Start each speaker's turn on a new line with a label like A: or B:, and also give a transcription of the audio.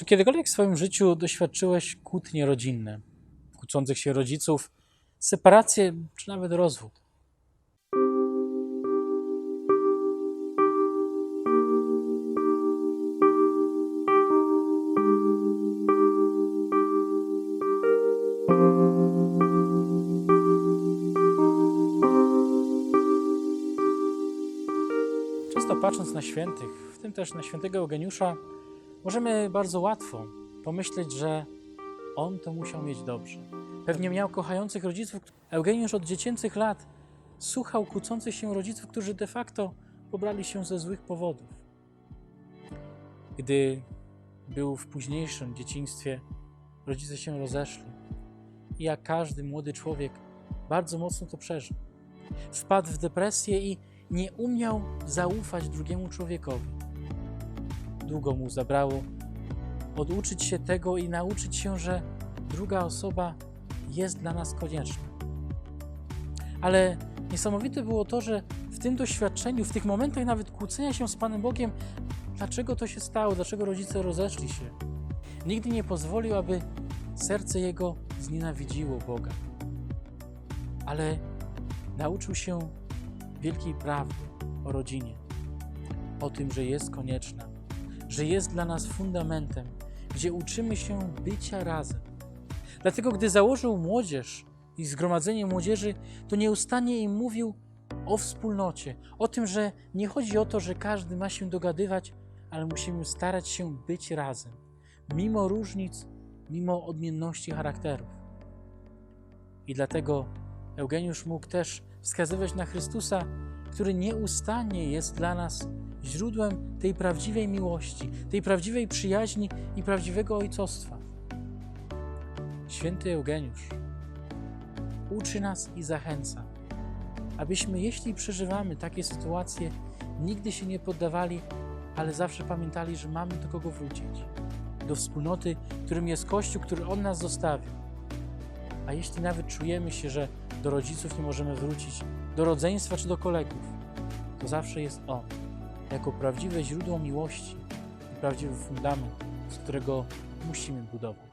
A: Czy kiedykolwiek w swoim życiu doświadczyłeś kłótnie rodzinne, kłócących się rodziców, separację czy nawet rozwód? Często patrząc na świętych, w tym też na świętego Eugeniusza, możemy bardzo łatwo pomyśleć, że on to musiał mieć dobrze. Pewnie miał kochających rodziców. Eugeniusz od dziecięcych lat słuchał kłócących się rodziców, którzy de facto pobrali się ze złych powodów. Gdy był w późniejszym dzieciństwie, rodzice się rozeszli. I jak każdy młody człowiek, bardzo mocno to przeżył. Wpadł w depresję i nie umiał zaufać drugiemu człowiekowi. Długo mu zabrało oduczyć się tego i nauczyć się, że druga osoba jest dla nas konieczna. Ale niesamowite było to, że w tym doświadczeniu, w tych momentach nawet kłócenia się z Panem Bogiem, dlaczego to się stało, dlaczego rodzice rozeszli się, nigdy nie pozwolił, aby serce jego znienawidziło Boga. Ale nauczył się wielkiej prawdy o rodzinie, o tym, że jest konieczna, że jest dla nas fundamentem, gdzie uczymy się bycia razem. Dlatego, gdy założył młodzież i zgromadzenie młodzieży, to nieustannie im mówił o wspólnocie, o tym, że nie chodzi o to, że każdy ma się dogadywać, ale musimy starać się być razem, mimo różnic, mimo odmienności charakterów. I dlatego Eugeniusz mógł też wskazywać na Chrystusa, który nieustannie jest dla nas źródłem tej prawdziwej miłości, tej prawdziwej przyjaźni i prawdziwego ojcostwa. Święty Eugeniusz uczy nas i zachęca, abyśmy, jeśli przeżywamy takie sytuacje, nigdy się nie poddawali, ale zawsze pamiętali, że mamy do kogo wrócić. Do wspólnoty, którym jest Kościół, który On nas zostawił. A jeśli nawet czujemy się, że do rodziców nie możemy wrócić, do rodzeństwa czy do kolegów, to zawsze jest On, jako prawdziwe źródło miłości i prawdziwy fundament, z którego musimy budować.